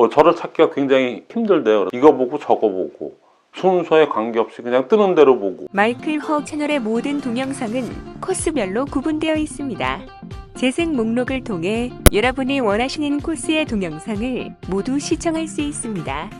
어, 저를 찾기가 굉장히 힘들대요. 이거 보고 저거 보고 순서에 관계없이 그냥 뜨는 대로 보고 마이클 허 채널의 모든 동영상은 코스별로 구분되어 있습니다. 재생 목록을 통해 여러분이 원하시는 코스의 동영상을 모두 시청할 수 있습니다.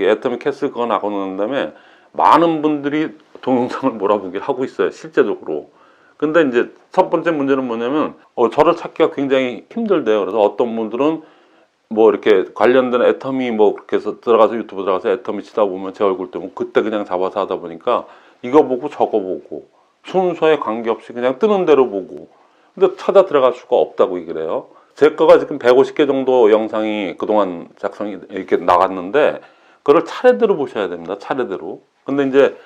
애터미 캐슬 그거 나고 난 다음에 많은 분들이 동영상을 몰아보기를 하고 있어요 실제적으로 근데 이제 첫 번째 문제는 뭐냐면 어, 저를 찾기가 굉장히 힘들대요 그래서 어떤 분들은 뭐 이렇게 관련된 애터미 뭐 그렇게 해서 들어가서 유튜브 들어가서 애터미 치다 보면 제 얼굴 때문에 그때 그냥 잡아서 하다 보니까 이거 보고 저거 보고 순서에 관계없이 그냥 뜨는 대로 보고 근데 찾아 들어갈 수가 없다고 얘기를 해요 제 거가 지금 150개 정도 영상이 그동안 작성이 이렇게 나갔는데 그걸 차례대로 보셔야 됩니다. 차례대로. 근데 이제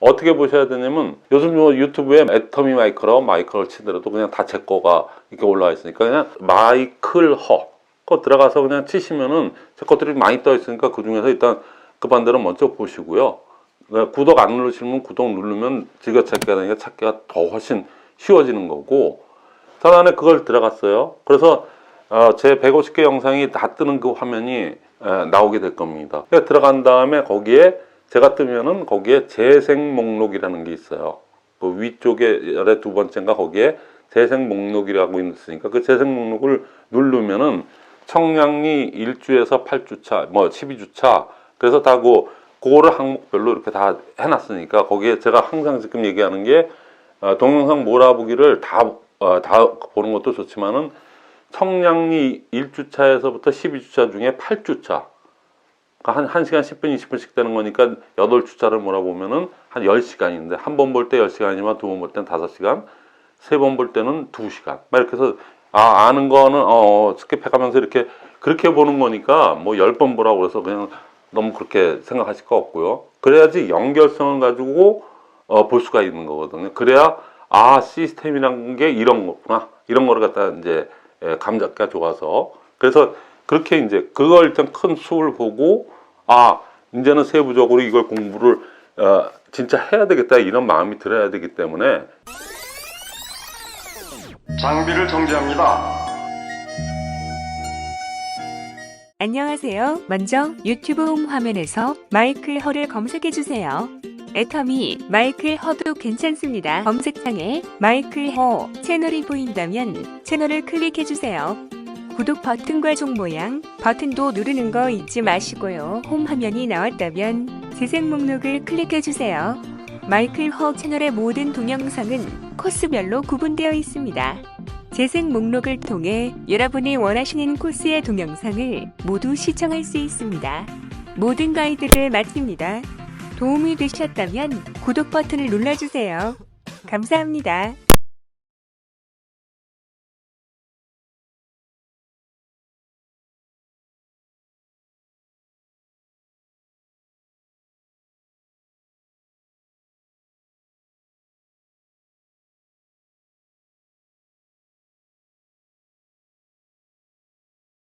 어떻게 보셔야 되냐면 요즘 뭐 유튜브에 애터미 마이크라고 마이크를 치더라도 그냥 다 제 거가 이렇게 올라와 있으니까 그냥 마이클 허. 거 들어가서 그냥 치시면은 제 것들이 많이 떠 있으니까 그 중에서 일단 급한 대로 먼저 보시고요. 그러니까 구독 안 누르시면 구독 누르면 즐겨찾기가 되니까 찾기가 더 훨씬 쉬워지는 거고 전안에 그걸 들어갔어요. 그래서 어, 제 150개 영상이 다 뜨는 그 화면이 에, 나오게 될 겁니다. 들어간 다음에 거기에 제가 뜨면은 거기에 재생 목록이라는 게 있어요. 그 위쪽에 아래 두 번째인가 거기에 재생 목록이라고 있으니까 그 재생 목록을 누르면은 청량리 1주에서 8주차, 뭐 12주차 그래서 다그 그거를 항목별로 이렇게 다 해놨으니까 거기에 제가 항상 지금 얘기하는 게 어, 동영상 몰아보기를 다, 어, 다 보는 것도 좋지만은 청량리 1주차에서부터 12주차 중에 8주차 그러니까 한 1시간 10분, 20분씩 되는 거니까 8주차를 몰아보면은 한 10시간인데 한 번 볼 때 10시간이지만 두 번 볼 때는 5시간 세 번 볼 때는 2시간. 막 이렇게 해서 아 아는 거는 어 스킵해 가면서 이렇게 그렇게 보는 거니까 뭐 10번 보라고 그래서 그냥 너무 그렇게 생각하실 거 없고요. 그래야지 연결성을 가지고 어, 볼 수가 있는 거거든요. 그래야 아 시스템이란 게 이런 거구나. 이런 거를 갖다 이제 예, 감잡기가 좋아서. 그래서 그렇게 이제 그걸 일단 큰 수를 보고 아 이제는 세부적으로 이걸 공부를 어, 진짜 해야 되겠다 이런 마음이 들어야 되기 때문에 장비를 정지합니다. 안녕하세요. 먼저 유튜브 홈 화면에서 마이클 허를 검색해 주세요. 애터미 마이클 허도 괜찮습니다. 검색창에 마이클 허 채널이 보인다면 채널을 클릭해 주세요. 구독 버튼과 종 모양 버튼도 누르는 거 잊지 마시고요. 홈 화면이 나왔다면 재생 목록을 클릭해 주세요. 마이클 허 채널의 모든 동영상은 코스별로 구분되어 있습니다. 재생 목록을 통해 여러분이 원하시는 코스의 동영상을 모두 시청할 수 있습니다. 모든 가이드를 마칩니다. 도움이 되셨다면 구독 버튼을 눌러주세요. 감사합니다.